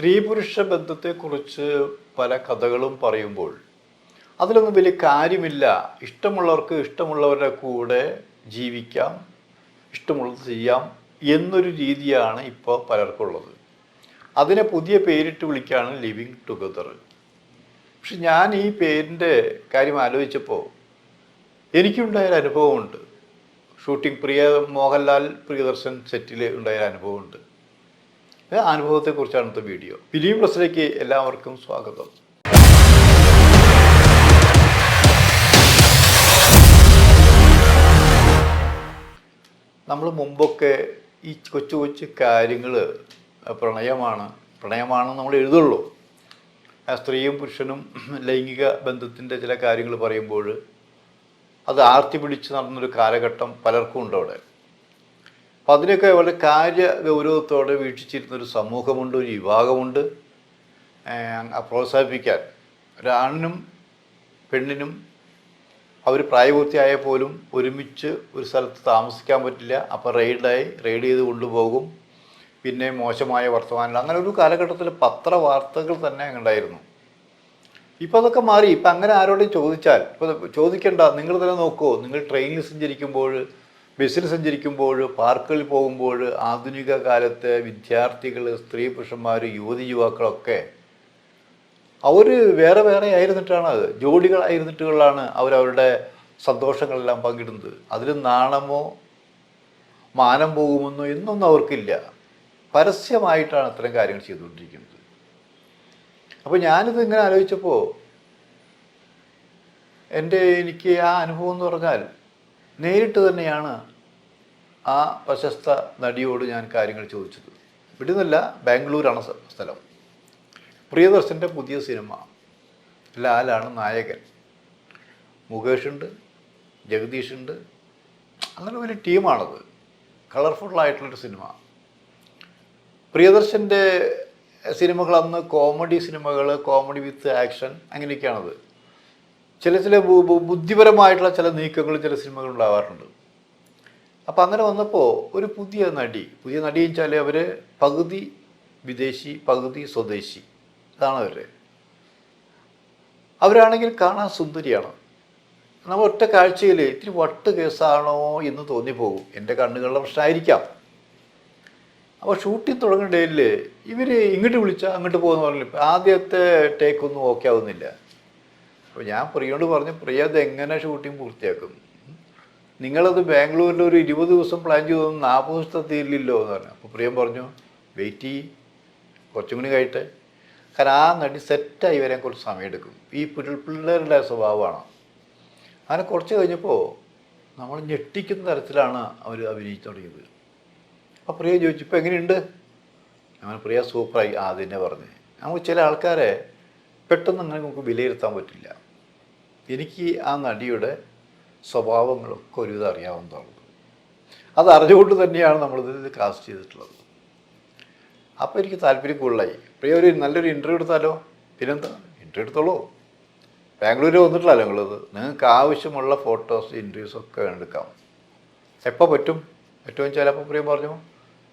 സ്ത്രീ പുരുഷ ബന്ധത്തെക്കുറിച്ച് പല കഥകളും പറയുമ്പോൾ അതിലൊന്നും വലിയ കാര്യമില്ല. ഇഷ്ടമുള്ളവർക്ക് ഇഷ്ടമുള്ളവരുടെ കൂടെ ജീവിക്കാം ഇഷ്ടമുള്ളത് ചെയ്യാം എന്നൊരു രീതിയാണ് ഇപ്പോൾ പലർക്കുള്ളത്. അതിനെ പുതിയ പേരിട്ട് വിളിക്കുകയാണ് ലിവിങ് ടുഗദർ പക്ഷെ ഞാൻ ഈ പേരിന്റെ കാര്യം ആലോചിച്ചപ്പോൾ എനിക്കുണ്ടായൊരു അനുഭവമുണ്ട്. ഷൂട്ടിംഗ് പ്രിയ മോഹൻലാൽ പ്രിയദർശൻ സെറ്റിൽ ഉണ്ടായൊരു അനുഭവമുണ്ട്. അനുഭവത്തെക്കുറിച്ചാണ് ഇന്നത്തെ വീഡിയോ. ഫിലിം പ്ലസിലേക്ക് എല്ലാവർക്കും സ്വാഗതം. നമ്മൾ മുമ്പൊക്കെ ഈ കൊച്ചു കൊച്ചു കാര്യങ്ങൾ പ്രണയമാണ് പ്രണയമാണെന്ന് നമ്മൾ എഴുതുള്ളൂ. സ്ത്രീയും പുരുഷനും ലൈംഗിക ബന്ധത്തിന്റെ ചില കാര്യങ്ങൾ പറയുമ്പോൾ അത് ആർത്തി പിടിച്ച് നടന്നൊരു കാലഘട്ടം പലർക്കും ഉണ്ട് അവിടെ. അപ്പം അതിനൊക്കെ വളരെ കാര്യ ഗൗരവത്തോടെ വീക്ഷിച്ചിരുന്ന ഒരു സമൂഹമുണ്ട് ഒരു വിഭാഗമുണ്ട്. പ്രോത്സാഹിപ്പിക്കാൻ ഒരാണിനും പെണ്ണിനും അവർ പ്രായപൂർത്തിയായ പോലും ഒരുമിച്ച് ഒരു സ്ഥലത്ത് താമസിക്കാൻ പറ്റില്ല. അപ്പോൾ റെയ്ഡായി റെയ്ഡ് ചെയ്ത് കൊണ്ടുപോകും. പിന്നെ മോശമായ വർത്തമാനങ്ങൾ അങ്ങനെ ഒരു കാലഘട്ടത്തിൽ പത്ര വാർത്തകൾ തന്നെ ഉണ്ടായിരുന്നു ഇപ്പോൾ അതൊക്കെ മാറി. ഇപ്പം അങ്ങനെ ആരോടും ചോദിച്ചാൽ ഇപ്പോൾ ചോദിക്കേണ്ട നിങ്ങൾ തന്നെ നോക്കുമോ നിങ്ങൾ ട്രെയിനിൽ സഞ്ചരിക്കുമ്പോൾ ബസ്സിൽ സഞ്ചരിക്കുമ്പോൾ പാർക്കുകളിൽ പോകുമ്പോൾ ആധുനിക കാലത്തെ വിദ്യാർത്ഥികൾ സ്ത്രീ പുരുഷന്മാർ യുവതി യുവാക്കളൊക്കെ അവർ വേറെ വേറെ ആയിരുന്നിട്ടാണ് അത്. ജോഡികളായിരുന്നിട്ടുകളാണ് അവരവരുടെ സന്തോഷങ്ങളെല്ലാം പങ്കിടുന്നത്. അതിൽ നാണമോ മാനം പോകുമെന്നോ എന്നൊന്നും അവർക്കില്ല. പരസ്യമായിട്ടാണ് അത്തരം കാര്യങ്ങൾ ചെയ്തുകൊണ്ടിരിക്കുന്നത്. അപ്പോൾ ഞാനിത് ഇങ്ങനെ ആലോചിച്ചപ്പോൾ എന്റെ എനിക്ക് ആ അനുഭവം എന്ന് പറഞ്ഞാൽ നേരിട്ട് തന്നെയാണ് ആ പ്രശസ്ത നടിയോട് ഞാൻ കാര്യങ്ങൾ ചോദിച്ചത്. ഇവിടെ നിന്നല്ല ബാംഗ്ലൂരാണ് സ്ഥലം. പ്രിയദർശന്റെ പുതിയ സിനിമ. ലാലാണ് നായകൻ. മുകേഷുണ്ട് ജഗദീഷുണ്ട്. അങ്ങനെ ഒരു ടീമാണത്. കളർഫുള്ളായിട്ടുള്ളൊരു സിനിമ. പ്രിയദർശന്റെ സിനിമകൾ അന്ന് കോമഡി സിനിമകൾ കോമഡി വിത്ത് ആക്ഷൻ അങ്ങനെയൊക്കെയാണത്. ചില ചില ബുദ്ധിപരമായിട്ടുള്ള ചില നീക്കങ്ങൾ ചില സിനിമകൾ ഉണ്ടാവാറുണ്ട്. അപ്പോൾ അങ്ങനെ വന്നപ്പോൾ ഒരു പുതിയ നടി പുതിയ നടി വെച്ചാൽ അവർ പകുതി വിദേശി പകുതി സ്വദേശി. അതാണ് അവർ അവരാണെങ്കിൽ കാണാൻ സുന്ദരിയാണ്. നമ്മൾ ഒറ്റ കാഴ്ചയിൽ ഇത്തിരി വട്ട് കേസാണോ എന്ന് തോന്നിപ്പോകും. എന്റെ കണ്ണുകളുടെ പ്രശ്നമായിരിക്കാം. അപ്പോൾ ഷൂട്ടിംഗ് തുടങ്ങുന്ന ഡേയിൽ ഇവർ ഇങ്ങോട്ട് വിളിച്ചാൽ അങ്ങോട്ട് പോകുന്ന പറഞ്ഞില്ല ഇപ്പം ആദ്യത്തെ ടേക്കൊന്നും ഓക്കെ ആവുന്നില്ല. അപ്പോൾ ഞാൻ പ്രിയോട് പറഞ്ഞു പ്രിയ അത് എങ്ങനെ ഷൂട്ടിംഗ് പൂർത്തിയാക്കും? നിങ്ങളത് ബാംഗ്ലൂരിൽ ഒരു ഇരുപത് ദിവസം പ്ലാൻ ചെയ്തൊന്നും നാൽപ്പത് ദിവസത്തെ തീരില്ലല്ലോ എന്ന് പറഞ്ഞു. അപ്പോൾ പ്രിയം പറഞ്ഞു വെയിറ്റ് ചെയ്യ് കുറച്ചും കൂടി കഴിയട്ടെ കാരണം ആ നടി സെറ്റായി വരാൻ കുറച്ച് സമയമെടുക്കും. ഈ പിള്ള- പിള്ളേരുടെ സ്വഭാവമാണ്? അങ്ങനെ കുറച്ച് കഴിഞ്ഞപ്പോൾ നമ്മൾ ഞെട്ടിക്കുന്ന തരത്തിലാണ് അവർ അഭിനയിച്ചു തുടങ്ങിയത്. അപ്പോൾ പ്രിയ ചോദിച്ചു ഇപ്പോൾ എങ്ങനെയുണ്ട്? അങ്ങനെ പ്രിയ സൂപ്പറായി ആദ്യം പറഞ്ഞ്. നമുക്ക് ചില ആൾക്കാരെ പെട്ടെന്ന് അങ്ങനെ നമുക്ക് വിലയിരുത്താൻ പറ്റില്ല. എനിക്ക് ആ നടിയുടെ സ്വഭാവങ്ങളൊക്കെ ഒരുവിധം അറിയാവുന്നതാണ്. അത് അറിഞ്ഞുകൊണ്ട് തന്നെയാണ് നമ്മളിത് കാസ്റ്റ് ചെയ്തിട്ടുള്ളത്. അപ്പോൾ എനിക്ക് താല്പര്യം കൂടുതലായി പ്രിയ ഒരു നല്ലൊരു ഇന്റർവ്യൂ എടുത്താലോ? പിന്നെന്താ? ഇന്റർവ്യൂ എടുത്തോളൂ. ബാംഗ്ലൂർ വന്നിട്ടില്ലല്ലോ നിങ്ങളത്. നിങ്ങൾക്ക് ആവശ്യമുള്ള ഫോട്ടോസ് ഇന്റർവ്യൂസ് ഒക്കെ എടുക്കാം. എപ്പോൾ പറ്റും? ഏറ്റവും വെച്ചാൽ അപ്പോൾ പ്രിയം പറഞ്ഞു?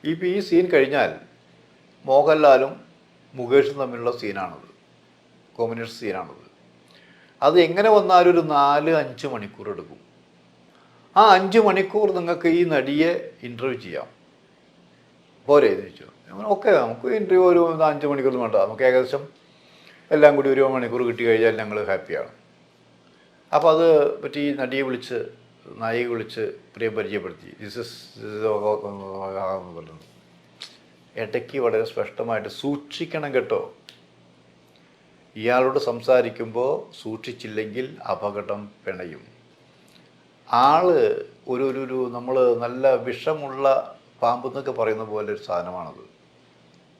ഇപ്പോൾ ഈ സീൻ കഴിഞ്ഞാൽ മോഹൻലാലും മുകേഷും തമ്മിലുള്ള സീനാണത് കോമ്പിനേഷൻ സീനാണത് അത് എങ്ങനെ വന്നാലും ഒരു നാല് അഞ്ച് മണിക്കൂർ എടുക്കും. ആ അഞ്ച് മണിക്കൂർ നിങ്ങൾക്ക് ഈ നടിയെ ഇന്റർവ്യൂ ചെയ്യാം. പോരെ എന്ന് ചോദിച്ചു ഓക്കെ നമുക്ക് ഇന്റർവ്യൂ ഒരു അഞ്ച് മണിക്കൂർ വേണ്ട. നമുക്ക് ഏകദേശം എല്ലാം കൂടി ഒരു മണിക്കൂർ കിട്ടി കഴിഞ്ഞാൽ ഞങ്ങൾ ഹാപ്പിയാണ് അപ്പോൾ അത് പറ്റി നടിയെ വിളിച്ച് നായിക വിളിച്ച് പ്രിയം പരിചയപ്പെടുത്തി. ഇസ് പറയുന്നത് ഇടയ്ക്ക് വളരെ സ്പഷ്ടമായിട്ട് സൂക്ഷിക്കണം കേട്ടോ. ഇയാളോട് സംസാരിക്കുമ്പോൾ സൂക്ഷിച്ചില്ലെങ്കിൽ അപകടം പിണയും. ആൾ ഒരു ഒരു ഒരു നമ്മൾ നല്ല വിഷമുള്ള പാമ്പ് എന്നൊക്കെ പറയുന്ന പോലെ ഒരു സാധനമാണത്.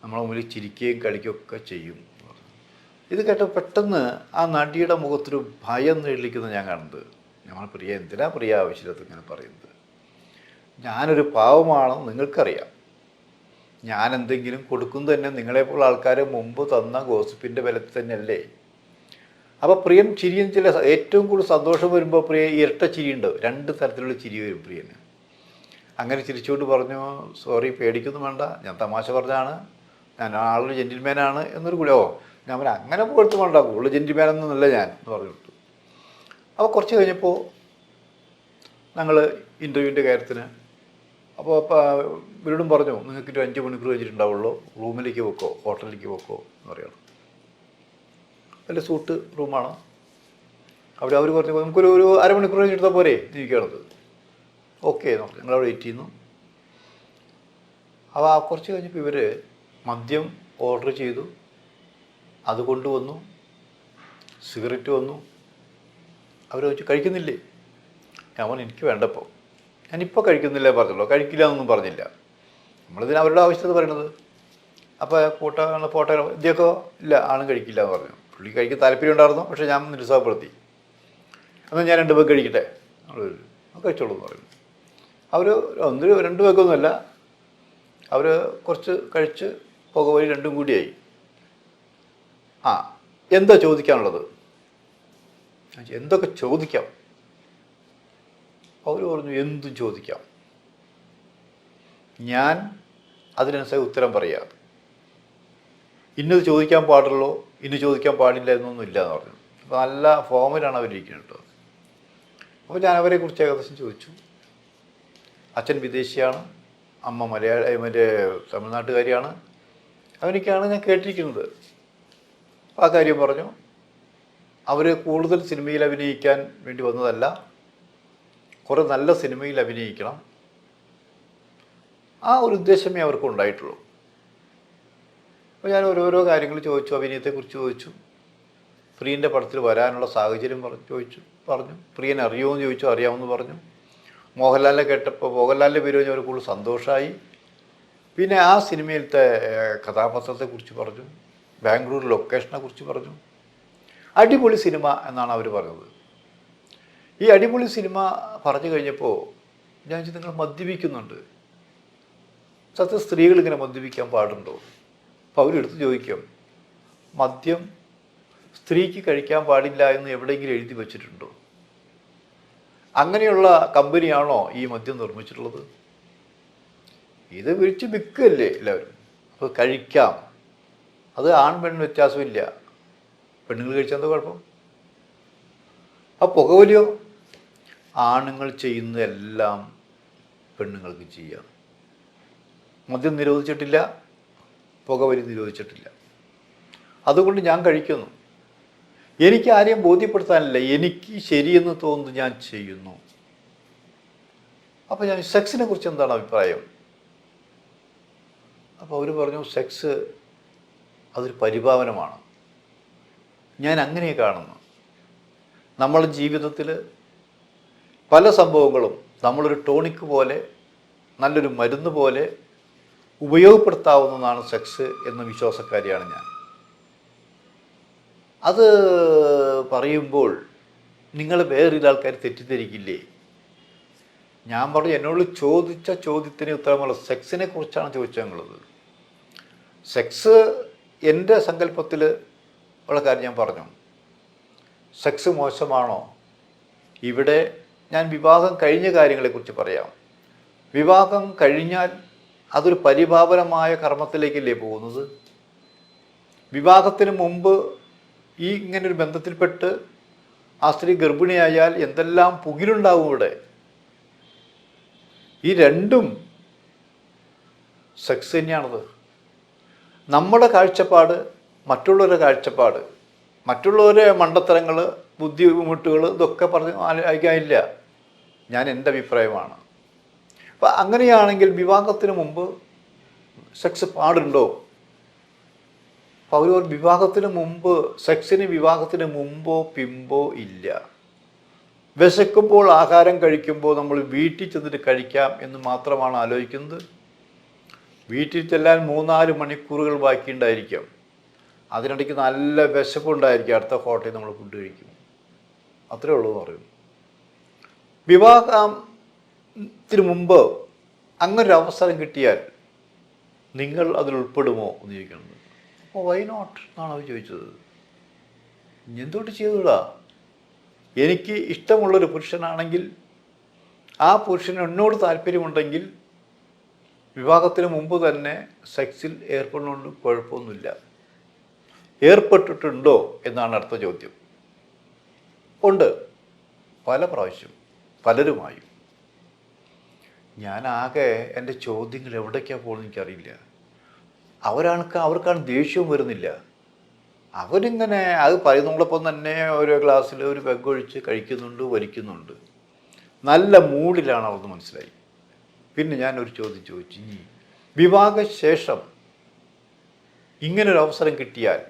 നമ്മളെ മുന്നിൽ ചിരിക്കുകയും കളിക്കുകയൊക്കെ ചെയ്യും. ഇത് കേട്ട പെട്ടെന്ന് ആ നടിയുടെ മുഖത്തൊരു ഭയം നേടിയിരിക്കുന്നത് ഞാൻ കാണുന്നത് ഞങ്ങൾ പ്രിയ എന്തിനാ പ്രിയ ആവശ്യമില്ലാത്ത ഇങ്ങനെ പറയുന്നത്. ഞാനൊരു പാവമാണെന്ന് നിങ്ങൾക്കറിയാം. ഞാൻ എന്തെങ്കിലും കൊടുക്കും തന്നെ നിങ്ങളെപ്പോലുള്ള ആൾക്കാർ മുമ്പ് തന്ന ഗോസിപ്പിന്റെ ബലത്തിൽ തന്നെയല്ലേ? അപ്പോൾ പ്രിയം ചിരിയും ചില ഏറ്റവും കൂടുതൽ സന്തോഷം വരുമ്പോൾ പ്രിയ ഇരട്ട ചിരിയുണ്ട് രണ്ട് തരത്തിലുള്ള ചിരി വരും പ്രിയന്. അങ്ങനെ ചിരിച്ചുകൊണ്ട് പറഞ്ഞു സോറി പേടിക്കൊന്നും വേണ്ട. ഞാൻ തമാശ പറഞ്ഞാണ്. ഞാൻ ആളൊരു ജെന്റിൽമാനാണ് എന്നൊരു കൂടെ ഓ ഞാൻ പറഞ്ഞു അങ്ങനെ പോയിട്ട് വേണ്ട. കൂടുതൽ ജെന്റിൽമാനൊന്നുമല്ല ഞാൻ എന്ന് പറഞ്ഞു വിട്ടു അപ്പോൾ കുറച്ച് കഴിഞ്ഞപ്പോൾ ഞങ്ങൾ ഇന്റർവ്യൂവിന്റെ കാര്യത്തിന് അപ്പോൾ ഇവരോടും പറഞ്ഞു നിങ്ങൾക്ക് ഒരു അഞ്ച് മണിക്കൂർ കഴിഞ്ഞിട്ടുണ്ടാവുള്ളൂ റൂമിലേക്ക് വെക്കോ ഹോട്ടലിലേക്ക് വെക്കോ എന്ന് പറയണം. അല്ല സൂട്ട് റൂമാണ് അവിടെ അവർ പറഞ്ഞു നമുക്കൊരു ഒരു അരമണിക്കൂർ കഴിഞ്ഞിട്ടാൽ പോരെ ഇരിക്കണത് ഓക്കെ നോക്കാം അവിടെ വെയിറ്റ് ചെയ്യുന്നു. അപ്പോൾ കുറച്ച് കഴിഞ്ഞപ്പോൾ ഇവർ മദ്യം ഓർഡർ ചെയ്തു. അത് കൊണ്ടുവന്നു. സിഗരറ്റ് വന്നു. അവർ വെച്ച് കഴിക്കുന്നില്ലേ? ഞാൻ പറഞ്ഞു എനിക്ക് വേണ്ടപ്പോൾ ഞാനിപ്പോൾ കഴിക്കുന്നില്ലേ പറഞ്ഞുള്ളൂ കഴിക്കില്ല എന്നൊന്നും പറഞ്ഞില്ല. നമ്മളിതിന് അവരുടെ ആവശ്യത്തിന് പറയണത്? അപ്പോൾ ഫോട്ടോ ഫോട്ടോ ഇതൊക്കെ ഇല്ല ആണ് കഴിക്കില്ല എന്ന് പറഞ്ഞു. പുള്ളി കഴിക്കാൻ താല്പര്യം ഉണ്ടായിരുന്നു പക്ഷേ ഞാൻ നിരുത്സാഹപ്പെടുത്തി. എന്നാൽ ഞാൻ രണ്ട് പേർക്ക് കഴിക്കട്ടെ? കഴിച്ചോളൂ എന്ന് പറയുന്നു അവർ ഒന്നിന് രണ്ട് പേർക്കൊന്നുമല്ല. അവർ കുറച്ച് കഴിച്ച് പുക വഴി രണ്ടും കൂടിയായി. ആ എന്താ ചോദിക്കാനുള്ളത്? എന്തൊക്കെ ചോദിക്കാം? അവർ പറഞ്ഞു എന്തും ചോദിക്കാം. ഞാൻ അതിനനുസരിച്ച് ഉത്തരം പറയാം. ഇന്നത് ചോദിക്കാൻ പാടുള്ളൂ? ഇന്ന് ചോദിക്കാൻ പാടില്ല എന്നൊന്നും ഇല്ല എന്ന് പറഞ്ഞു. അപ്പോൾ നല്ല ഫോമിലാണ് അവരിരിക്കുന്നത് കേട്ടോ. അപ്പോൾ ഞാൻ അവരെക്കുറിച്ച് ഏകദേശം ചോദിച്ചു. അച്ഛൻ വിദേശിയാണ് അമ്മ മലയാള മറ്റേ തമിഴ്നാട്ടുകാരിയാണ്. അവനൊക്കെയാണ് ഞാൻ കേട്ടിരിക്കുന്നത്. ആ കാര്യം പറഞ്ഞു. അവർ കൂടുതൽ സിനിമയിൽ അഭിനയിക്കാൻ വേണ്ടി വന്നതല്ല. കുറേ നല്ല സിനിമയിൽ അഭിനയിക്കണം. ആ ഒരു ഉദ്ദേശമേ അവർക്ക് ഉണ്ടായിട്ടുള്ളൂ. അപ്പോൾ ഞാൻ ഓരോരോ കാര്യങ്ങൾ ചോദിച്ചു അഭിനയത്തെക്കുറിച്ച് ചോദിച്ചു. പ്രിയന്റെ പടത്തിൽ വരാനുള്ള സാഹചര്യം പറഞ്ഞു ചോദിച്ചു പറഞ്ഞു. പ്രിയൻ അറിയുമോ എന്ന് ചോദിച്ചു അറിയാമെന്ന് പറഞ്ഞു. മോഹൻലാലിനെ കേട്ടപ്പോൾ മോഹൻലാലിന്റെ പേര് അവർ കൂടുതൽ സന്തോഷമായി പിന്നെ ആ സിനിമയിലത്തെ കഥാപാത്രത്തെക്കുറിച്ച് പറഞ്ഞു. ബാംഗ്ലൂർ ലൊക്കേഷനെ കുറിച്ച് പറഞ്ഞു. അടിപൊളി സിനിമ എന്നാണ് അവർ പറഞ്ഞത്. ഈ അടിപൊളി സിനിമ പറഞ്ഞു കഴിഞ്ഞപ്പോൾ ഞാൻ ചോദിച്ചു നിങ്ങൾ മദ്യപിക്കുന്നുണ്ട്. സത്യം സ്ത്രീകൾ ഇങ്ങനെ മദ്യപിക്കാൻ പാടുണ്ടോ? അപ്പോൾ അവരെടുത്ത് ചോദിക്കും മദ്യം സ്ത്രീക്ക് കഴിക്കാൻ പാടില്ല എന്ന് എവിടെയെങ്കിലും എഴുതി വച്ചിട്ടുണ്ടോ? അങ്ങനെയുള്ള കമ്പനിയാണോ ഈ മദ്യം നിർമ്മിച്ചിട്ടുള്ളത്? ഇത് വിളിച്ച് വിൽക്കുകയല്ലേ എല്ലാവരും? അപ്പോൾ കഴിക്കാം. അത് ആൺ പെൺ വ്യത്യാസമില്ല. പെണ്ണുങ്ങൾ കഴിച്ചാൽ എന്താ കുഴപ്പം? ആ പുകവലിയോ ആണുങ്ങൾ ചെയ്യുന്നതെല്ലാം പെണ്ണുങ്ങൾക്ക് ചെയ്യാം. മദ്യം നിരോധിച്ചിട്ടില്ല പുകവലി നിരോധിച്ചിട്ടില്ല. അതുകൊണ്ട് ഞാൻ കഴിക്കുന്നു. എനിക്ക് ആരെയും ബോധ്യപ്പെടുത്താനില്ല. എനിക്ക് ശരിയെന്ന് തോന്നുന്നു ഞാൻ ചെയ്യുന്നു. അപ്പോൾ ഞാൻ സെക്സിനെ കുറിച്ച് എന്താണ് അഭിപ്രായം? അപ്പോൾ അവർ പറഞ്ഞു സെക്സ് അതൊരു പരിഭാവനമാണ്. ഞാൻ അങ്ങനെ കാണുന്നു. നമ്മുടെ ജീവിതത്തിൽ പല സംഭവങ്ങളും നമ്മളൊരു ടോണിക്ക് പോലെ നല്ലൊരു മരുന്ന് പോലെ ഉപയോഗപ്പെടുത്താവുന്നതാണ് സെക്സ് എന്ന വിശ്വാസക്കാരിയാണ് ഞാൻ. അത് പറയുമ്പോൾ നിങ്ങൾ വേറൊരു ആൾക്കാർ തെറ്റിദ്ധരിക്കില്ലേ? ഞാൻ പറഞ്ഞു എന്നോട് ചോദിച്ച ചോദ്യത്തിന് ഉത്തരമുള്ള സെക്സിനെ കുറിച്ചാണ് ചോദിച്ചത് ഞങ്ങളത് സെക്സ് എന്റെ സങ്കല്പത്തിൽ ഉള്ള കാര്യം ഞാൻ പറഞ്ഞു. സെക്സ് മോശമാണോ? ഇവിടെ ഞാൻ വിവാഹം കഴിഞ്ഞ കാര്യങ്ങളെക്കുറിച്ച് പറയാം. വിവാഹം കഴിഞ്ഞാൽ അതൊരു പരിഭാവനമായ കർമ്മത്തിലേക്കല്ലേ പോകുന്നത്? വിവാഹത്തിന് മുമ്പ് ഈ ഇങ്ങനൊരു ബന്ധത്തിൽപ്പെട്ട് ആ സ്ത്രീ ഗർഭിണിയായാൽ എന്തെല്ലാം പുകിലുണ്ടാവും ഇവിടെ? ഈ രണ്ടും സെക്സ് തന്നെയാണത്. നമ്മുടെ കാഴ്ചപ്പാട് മറ്റുള്ളവരുടെ കാഴ്ചപ്പാട് മറ്റുള്ളവരെ മണ്ടത്തരങ്ങൾ ബുദ്ധിമുട്ടുകൾ ഇതൊക്കെ പറഞ്ഞ് അയക്കാനില്ല ഞാൻ എന്റെ അഭിപ്രായമാണ്. അപ്പം അങ്ങനെയാണെങ്കിൽ വിവാഹത്തിന് മുമ്പ് സെക്സ് പാടുണ്ടോ? അവർ വിവാഹത്തിന് മുമ്പ് സെക്സിന് വിവാഹത്തിന് മുമ്പോ പിമ്പോ ഇല്ല. വിശക്കുമ്പോൾ ആഹാരം കഴിക്കുമ്പോൾ നമ്മൾ വീട്ടിൽ ചെന്നിട്ട് കഴിക്കാം എന്ന് മാത്രമാണ് ആലോചിക്കുന്നത്. വീട്ടിൽ ചെല്ലാൻ മൂന്നാൽ മണിക്കൂറുകൾ ബാക്കിയുണ്ടായിരിക്കും. അതിനിടയ്ക്ക് നല്ല വിശപ്പുണ്ടായിരിക്കും. അടുത്ത ഹോട്ടലിൽ നമ്മൾ ഫുഡ് കഴിക്കും. അത്രേ ഉള്ളൂ എന്ന് പറയും വിവാഹത്തിന് മുമ്പ് അങ്ങനൊരു അവസരം കിട്ടിയാൽ നിങ്ങൾ അതിൽ ഉൾപ്പെടുമോ എന്ന് ചോദിക്കുന്നത് അപ്പോൾ വൈ നോട്ട് എന്നാണ് അവർ ചോദിച്ചത്. എന്തുകൊണ്ട് ചെയ്തുകൂടാ? എനിക്ക് ഇഷ്ടമുള്ളൊരു പുരുഷനാണെങ്കിൽ ആ പുരുഷന് എന്നോട് താല്പര്യമുണ്ടെങ്കിൽ വിവാഹത്തിന് മുമ്പ് തന്നെ സെക്സിൽ ഏർപ്പെടുന്നുണ്ട് കുഴപ്പമൊന്നുമില്ല. ഏർപ്പെട്ടിട്ടുണ്ടോ എന്നാണ് അടുത്ത ചോദ്യം. ഉണ്ട്. പല പ്രാവശ്യം. പലരുമായും. ഞാനാകെ എന്റെ ചോദ്യങ്ങൾ എവിടേക്കാണ് പോകുന്നത് എനിക്കറിയില്ല. അവരാണ് അവർക്കാണ് ദേഷ്യവും വരുന്നില്ല. അവരിങ്ങനെ അത് പറയുന്നതോടൊപ്പം തന്നെ ഓരോ ഗ്ലാസ്സിൽ ഒരു പെഗൊഴിച്ച് കഴിക്കുന്നുണ്ട് വലിക്കുന്നുണ്ട്. നല്ല മൂഡിലാണ് അവർന്ന് മനസ്സിലായി. പിന്നെ ഞാനൊരു ചോദ്യം ചോദിച്ചു ഇനി വിവാഹശേഷം ഇങ്ങനൊരു അവസരം കിട്ടിയാൽ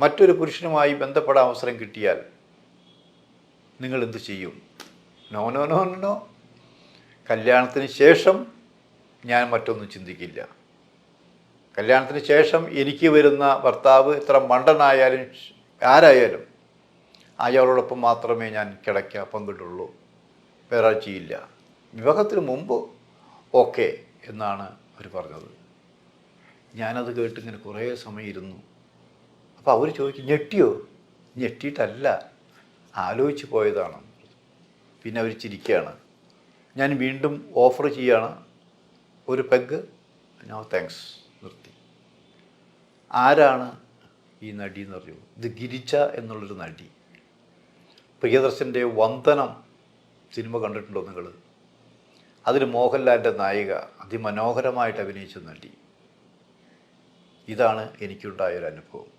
മറ്റൊരു പുരുഷനുമായി ബന്ധപ്പെടാൻ അവസരം കിട്ടിയാൽ നിങ്ങൾ എന്ത് ചെയ്യും? നോ നോ നോ നോ, കല്യാണത്തിന് ശേഷം ഞാൻ മറ്റൊന്നും ചിന്തിക്കില്ല. കല്യാണത്തിന് ശേഷം എനിക്ക് വരുന്ന ഭർത്താവ് എത്ര മണ്ടനായാലും ആരായാലും അയാളോടൊപ്പം മാത്രമേ ഞാൻ കിടക്ക പങ്കിട്ടുള്ളൂ വേറെ ചെയ്യില്ല. വിവാഹത്തിന് മുമ്പ് ഓക്കെ എന്നാണ് അവർ പറഞ്ഞത്. ഞാനത് കേട്ടിങ്ങനെ കുറേ സമയം ഇരുന്നു. അപ്പോൾ അവർ ചോദിക്കും ഞെട്ടിയോ? ഞെട്ടിയിട്ടല്ല. ആലോചിച്ച് പോയതാണ്. പിന്നെ അവർ ചിരിക്കുകയാണ്. ഞാൻ വീണ്ടും ഓഫർ ചെയ്യുകയാണ്. ഒരു പെഗ് നോ താങ്ക്സ് നിർത്തി. ആരാണ് ഈ നടി എന്ന് പറയൂ ഇത് ഗിരിച്ച എന്നുള്ളൊരു നടി. പ്രിയദർശന്റെ വന്ദനം സിനിമ കണ്ടിട്ടുണ്ടോ നിങ്ങൾ അതിൽ മോഹൻലാലിന്റെ നായിക അതിമനോഹരമായിട്ട് അഭിനയിച്ച നടി. ഇതാണ് എനിക്കുണ്ടായൊരു അനുഭവം